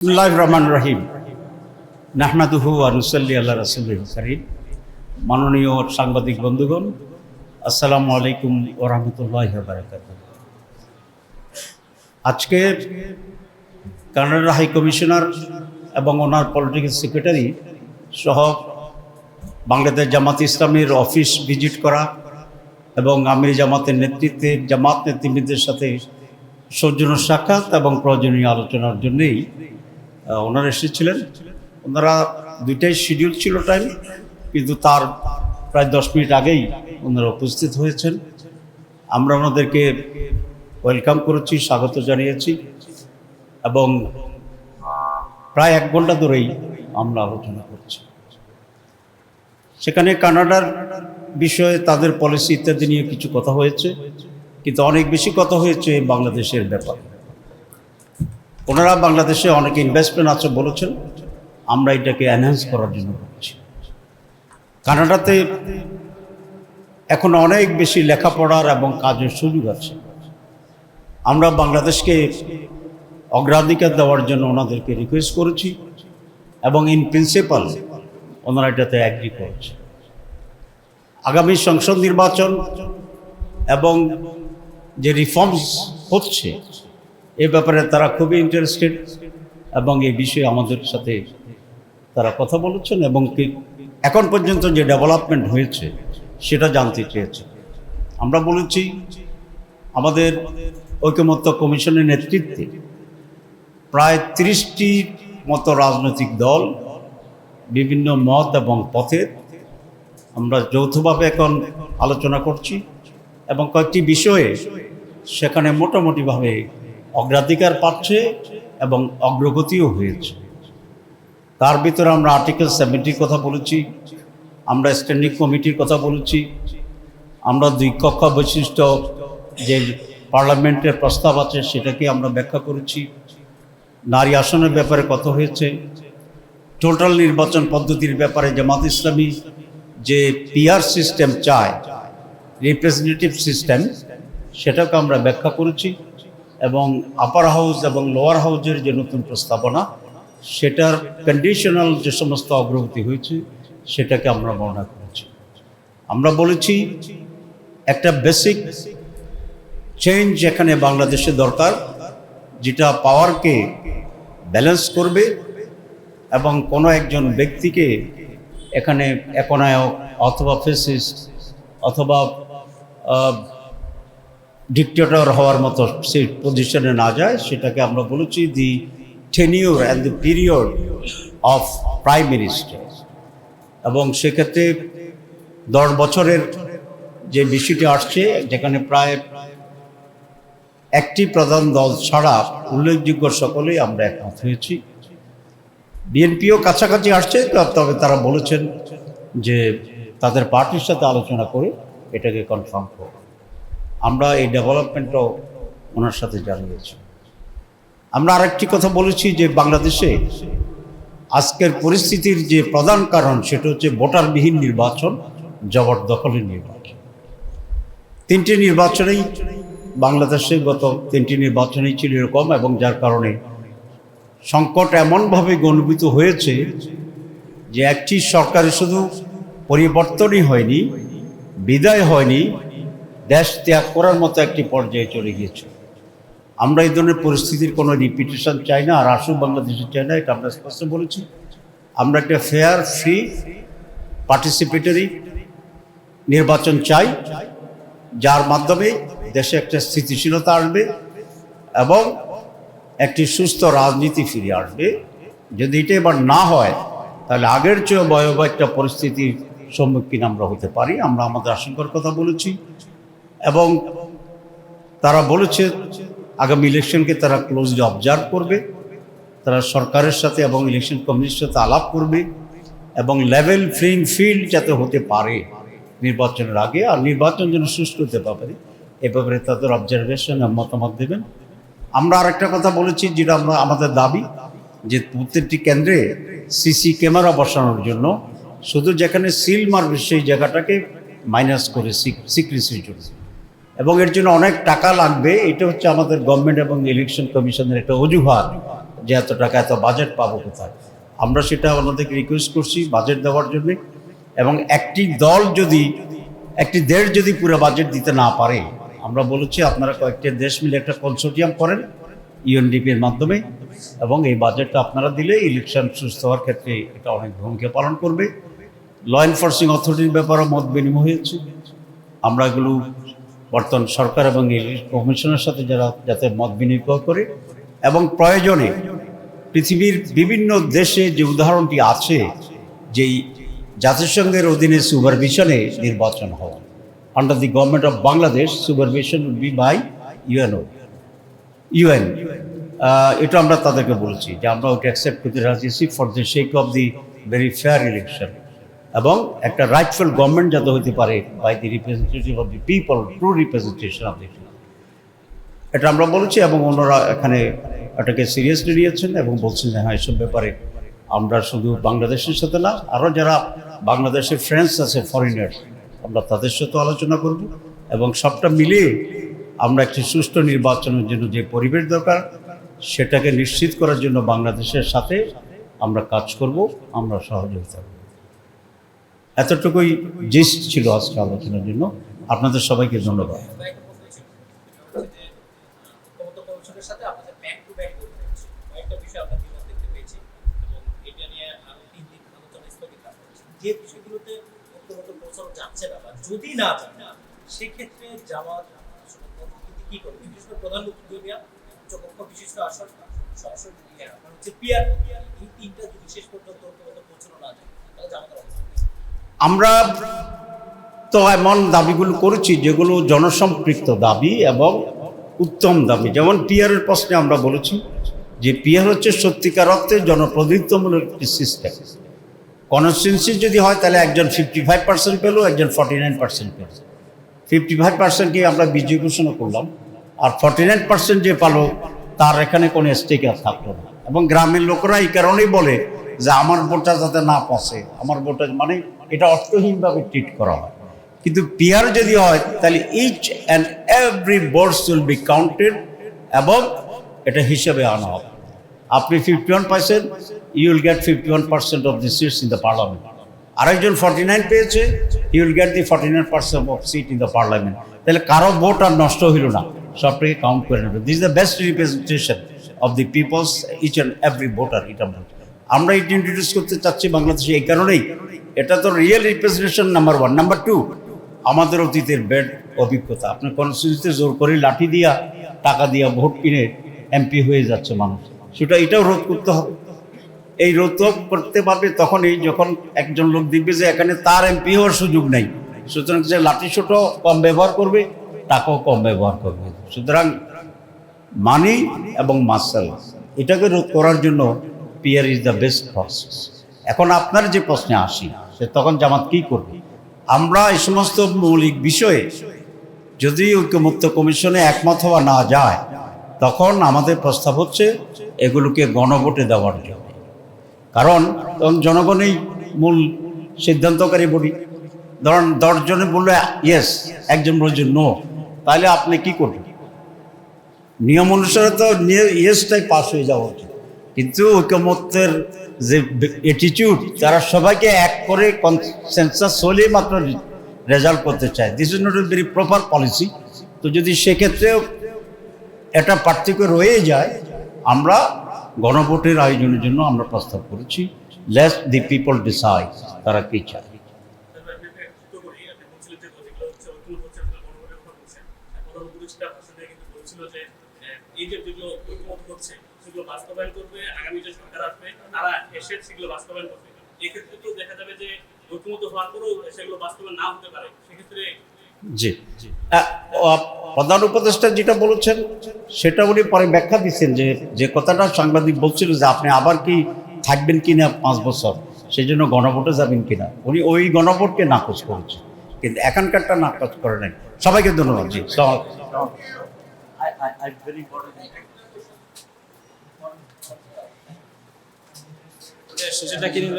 বিসমুল্লাহ রহমান রহিম। নাহমাদুহু আনুসাল্লি আল্লাহ রাসুল করিম। মাননীয় সাংবাদিক বন্ধুগণ, আসসালামু আলাইকুম ওরহমতুল্লাহ বারকাত আজকে কানাডা হাই কমিশনার এবং ওনার পলিটিক্যাল সেক্রেটারি সহ বাংলাদেশ জামাত ইসলামের অফিস ভিজিট করা এবং আমির জামাতের নেতৃত্বে জামাত নেতৃবৃন্দের সাথে সৌজন্য সাক্ষাৎ এবং প্রয়োজনীয় আলোচনার জন্যেই ওনারা এসেছিলেন। ওনারা দুইটাই শিডিউল ছিল টাইম কিন্তু তার প্রায় দশ মিনিট আগেই ওনারা উপস্থিত হয়েছেন। আমরা ওনাদেরকে ওয়েলকাম করেছি, স্বাগত জানিয়েছি এবং প্রায় এক ঘণ্টা ধরেই আমরা আলোচনা করছি। সেখানে কানাডার বিষয়ে তাদের পলিসি ইত্যাদি নিয়ে কিছু কথা হয়েছে, কিন্তু অনেক বেশি কথা হয়েছে বাংলাদেশের ব্যাপারে। ওনারা বাংলাদেশে অনেক ইনভেস্টমেন্ট আছে বলেছেন। আমরা এটাকে এনহ্যান্স করার জন্য করছি কানাডাতে এখন অনেক বেশি লেখাপড়ার এবং কাজের সুযোগ আছে। আমরা বাংলাদেশকে অগ্রাধিকার দেওয়ার জন্য ওনাদেরকে রিকোয়েস্ট করেছি এবং ইন প্রিন্সিপাল ওনারা এটাতে অ্যাগ্রি করেছে। আগামী সংসদ নির্বাচন এবং যে রিফর্মস হচ্ছে এ ব্যাপারে তারা খুবই ইন্টারেস্টেড এবং এই বিষয়ে আমাদের সাথে তারা কথা বলেছেন এবং এখন পর্যন্ত যে ডেভেলপমেন্ট হয়েছে, সেটা জানতে চেয়েছে। আমরা বলেছি, আমাদের ঐকমত্য কমিশনের নেতৃত্বে প্রায় তিরিশটি মতো রাজনৈতিক দল, বিভিন্ন মত এবং পথের আমরা যৌথভাবে এখন আলোচনা করছি এবং কয়েকটি বিষয়ে সেখানে মোটামুটিভাবে অগ্রাধিকার পাচ্ছে এবং অগ্রগতিও হয়েছে। তার ভিতরে আমরা আর্টিকেল সেভেন্টির কথা বলেছি, আমরা স্ট্যান্ডিং কমিটির কথা বলেছি, আমরা দুই কক্ষ বৈশিষ্ট্য যে পার্লামেন্টের প্রস্তাব আছে সেটাকে আমরা ব্যাখ্যা করেছি। নারী আসনের ব্যাপারে কত হয়েছে, টোটাল নির্বাচন পদ্ধতির ব্যাপারে জামাত ইসলামী যে পিআর সিস্টেম চায় রিপ্রেজেন্টেটিভ সিস্টেম সেটাকে আমরা ব্যাখ্যা করেছি। এবং আপার হাউস এবং লোয়ার হাউসের যে নতুন প্রস্তাবনা, সেটার কন্ডিশনাল যে সমস্ত অগ্রগতি হয়েছে, সেটাকে আমরা বর্ণনা করেছি। আমরা বলেছি, একটা বেসিক চেঞ্জ এখানে বাংলাদেশে দরকার, যেটা পাওয়ারকে ব্যালেন্স করবে এবং কোনো একজন ব্যক্তিকে এখানে একনায়ক অথবা ফেসিস্ট অথবা ডিকটেটর হওয়ার মতো সেই পজিশনে না যায়, সেটাকে আমরা বলেছি the tenure and the period of prime minister এবং সেক্ষেত্রে দশ বছরের যে বিষয়টি আসছে, যেখানে প্রায় একটি প্রধান দল ছাড়া উল্লেখযোগ্য সকলেই আমরা একমত হয়েছি। বিএনপিও কাছাকাছি আসছে, তবে তারা বলেছেন যে তাদের পার্টির সাথে আলোচনা করে এটাকে কনফার্ম করব আমরা এই ডেভেলপমেন্টও ওনার সাথে জানিয়েছি। আমরা আরেকটি কথা বলেছি যে বাংলাদেশে আজকের পরিস্থিতির যে প্রধান কারণ সেটা হচ্ছে ভোটারবিহীন নির্বাচন, জবরদখলের নির্বাচন। তিনটি নির্বাচনেই বাংলাদেশে গত তিনটি নির্বাচনেই ছিল এরকম এবং যার কারণে সংকট এমনভাবে গণিত হয়েছে যে একটি সরকারের শুধু পরিবর্তনই হয়নি, বিদায় হয়নি দেশ ত্যাগ করার মতো একটি পর্যায়ে চলে গিয়েছে। আমরা এই ধরনের পরিস্থিতির কোনো রিপিটেশন চাই না, আর আসুক বাংলাদেশে চাই না, এটা আমরা স্পষ্ট বলেছি। আমরা একটা ফেয়ার ফ্রি পার্টিসিপেটরি নির্বাচন চাই, যার মাধ্যমে দেশে একটা স্থিতিশীলতা আসবে এবং একটি সুস্থ রাজনীতি ফিরে আসবে। যদি এটা এবার না হয়, তাহলে আগের চেয়েও ভয়াবহ একটা পরিস্থিতির সম্মুখীন আমরা হতে পারি। আমরা আমাদের আশঙ্কার কথা বলেছি। এবং তারা বলেছে, আগামী ইলেকশনকে তারা ক্লোজলি অবজার্ভ করবে। তারা সরকারের সাথে এবং ইলেকশন কমিশনের সাথে আলাপ করবে এবং লেভেল ফ্লিং ফিল্ড যাতে হতে পারে নির্বাচনের আগে আর নির্বাচন যেন সুষ্ঠু হতে পারে, এ ব্যাপারে তাদের অবজারভেশন মতামত দেবেন। আমরা আরেকটা কথা বলেছি যেটা আমরা, আমাদের দাবি যে প্রত্যেকটি কেন্দ্রে সিসি ক্যামেরা বসানোর জন্য শুধু যেখানে সিল মারবে সেই জায়গাটাকে মাইনাস করে সিক্রেসির জন্য। এবং এর জন্য অনেক টাকা লাগবে। এটা হচ্ছে আমাদের গভর্নমেন্ট এবং ইলেকশন কমিশনের একটা অজুহাত যে এত টাকা, এত বাজেট পাবো কোথায়। আমরা সেটা ওনাদেরকে রিকোয়েস্ট করছি বাজেট দেওয়ার জন্য এবং একটি দল যদি, একটি দেশ যদি পুরো বাজেট দিতে না পারে, আমরা বলেছি আপনারা কয়েকটি দেশ মিলে একটা কনসোর্টিয়াম করেন ইউএনডিপির মাধ্যমে এবং এই বাজেটটা আপনারা দিলে ইলেকশন সুস্থ হওয়ার ক্ষেত্রে এটা অনেক ভূমিকা পালন করবে। ল এনফোর্সিং অথরিটির ব্যাপারে মত বিনিময় হয়েছে। আমরা এগুলো বর্তমান সরকার এবং ইলেকশন কমিশনের সাথে যারা যাতে মত বিনিময় করে এবং প্রয়োজনে পৃথিবীর বিভিন্ন দেশে যে উদাহরণটি আছে, যেই জাতিসংঘের অধীনে সুপারভিশনে নির্বাচন হওয়া under the government of Bangladesh supervision be by UNO UN এটা আমরা তাদেরকে বলেছি যে আমরা ওটা অ্যাকসেপ্ট করতে রাজি for the sake of the very fair election এবং একটা রাইটফুল গভর্নমেন্ট যাতে হতে পারে by the representative of the people true representation of the এটা আমরা বলেছি এবং ওনারা এখানে এটাকে সিরিয়াসলি নিয়েছেন এবং বলছেন যে হ্যাঁ এসব ব্যাপারে আমরা শুধু বাংলাদেশের সাথে না আরও যারা বাংলাদেশের ফ্রেন্ডস আছে ফরেনার আমরা তাদের সাথে আলোচনা করব এবং সবটা মিলিয়ে আমরা একটি সুষ্ঠু নির্বাচনের জন্য যে পরিবেশ দরকার, সেটাকে নিশ্চিত করার জন্য বাংলাদেশের সাথে আমরা কাজ করব, আমরা সহযোগিতা করব। এতটুকুই জিস্ট ছিল আজকে আলোচনার জন্য আপনাদের সবাইকে ধন্যবাদ। যে, বিষয়গুলোতে ঐক্যমত্য পৌঁছানো যাচ্ছে না বা যদি না যায় সেক্ষেত্রে আসলে পদ্ধতিতে কি করবে বিশেষ করে প্রধান উচ্চকক্ষ বিশিষ্ট আসন সরাসরি হচ্ছে পিয়ার এই তিনটা যদি শেষ পর্যন্ত ঐক্যমত্য পৌঁছানো না যায় তাহলে অবস্থা? আমরা তো এমন দাবিগুলো করেছি যেগুলো জনসম্পৃক্ত দাবি এবং উত্তম দাবি। যেমন পিয়ারের প্রশ্নে আমরা বলেছি যে পিয়ার হচ্ছে সত্যিকার অর্থে জনপ্রতিনিধিত্বমূলক একটি সিস্টেম কনস্টিটুন্সি যদি হয় তাহলে একজন ফিফটি ফাইভ পার্সেন্ট পেল, একজন ফর্টি নাইন পার্সেন্ট পেল। ফিফটি ফাইভ পার্সেন্টকে আমরা বিজয় ঘোষণা করলাম, আর ফর্টি নাইন পার্সেন্ট যে পালো, তার এখানে কোনো স্টেক আর থাকল না। এবং গ্রামের লোকেরা এই কারণেই বলে যে আমার ভোটটা যাতে না পচে আমার ভোটটা মানে এটা অর্থহীনভাবে ট্রিট করা হয়। কিন্তু পিয়ার যদি হয়, তাহলে each and every votes will be counted এবং এটা হিসেবে আনা হবে। আপনি fifty one percent you will get fifty one percent of the seats in the parliament আরেকজন ফর্টি নাইন পেয়েছে you will get the forty nine percent of seat in the parliament তাহলে কারও ভোট আর নষ্ট হইল না, সবটাকে কাউন্ট করে নেবে। This the best representation of the peoples each and every voter এটা আমরা। এটা ইন্ট্রোডিউস করতে চাচ্ছি বাংলাদেশে এই কারণেই। এটা তো real representation number one number two আমাদের অতীতের বেড অভিজ্ঞতা। আপনার কনস্টিটিউতে জোর করে লাঠি দিয়া, টাকা দিয়া ভোট কিনে এমপি হয়ে যাচ্ছে মানুষ। সেটা এটাও রোধ করতে হবে। এই রোধ করতে পারবে তখনই যখন একজন লোক দেখবে যে এখানে তার এমপি হওয়ার সুযোগ নেই। সুতরাং যে লাঠি ছোটো কম ব্যবহার করবে, টাকাও কম ব্যবহার করবে। সুতরাং মানি এবং মাসাল এটাকে রোধ করার জন্য PR is the best process এখন আপনার যে প্রশ্নে আসি, সে তখন জামাত কী করবে? আমরা এই সমস্ত মৌলিক বিষয়ে যদি ঐক্যমুক্ত কমিশনে একমত হওয়া না যায়, তখন আমাদের প্রস্তাব হচ্ছে এগুলোকে গণভোটে দেওয়ার জন্য। কারণ তখন জনগণই মূল সিদ্ধান্তকারী বলি ধরুন, দশজনে বলল ইয়েস একজন বলছে নো তাহলে আপনি কি করবেন? নিয়ম অনুসারে তো ইয়েসটাই পাস হয়ে যাওয়া উচিত। কিন্তু ঐক্যমত্যের যে অ্যাটিটিউড তারা সবাইকে এক করে কনসেন্সাস হলেই মাত্র রেজাল্ট করতে চায়। This is not a very proper policy তো যদি সেক্ষেত্রেও একটা পার্থক্য রয়ে যায়, আমরা গণভোটের আয়োজনের জন্য আমরা প্রস্তাব করেছি। লেস দি পিপল ডিসাইড তারা কী চায় তারপরে আপনি একটা যুক্ত করি, আপনি বলছিলেন যে যেগুলো হচ্ছে ঐক্যমত হচ্ছে আপনারা গণভোটের কথা বলছেন। আর প্রধান উপদেষ্টা ভাষণে কিন্তু বলছিল যে, আহ, এই যে যেগুলো ঐক্যমত সেগুলো বাস্তবায়ন করবে, আগামী যে সরকার আসবে, তারা এসে সেগুলো বাস্তবায়ন করবে। এক্ষেত্রে তো দেখা যাবে যে ঐক্যমত হওয়ার সেগুলো বাস্তবায়ন না হতে পারে। সেক্ষেত্রে জি। প্রধান উপদেষ্টা যেটা বলেছেন সেটা উনি পরে ব্যাখ্যা দিচ্ছেন যে যে কথাটা সাংবাদিক বলছিল যে আপনি আবার কি থাকবেন কিনা পাঁচ বছর সেই জন্য গণভোটে যাবেন কিনা। উনি ওই গণভোটকে নাকচ করেছেন। কিন্তু এখানকারটা নাকচ করে নাই। সবাইকে ধন্যবাদ। জি I, I'm very important. Yes, is it like in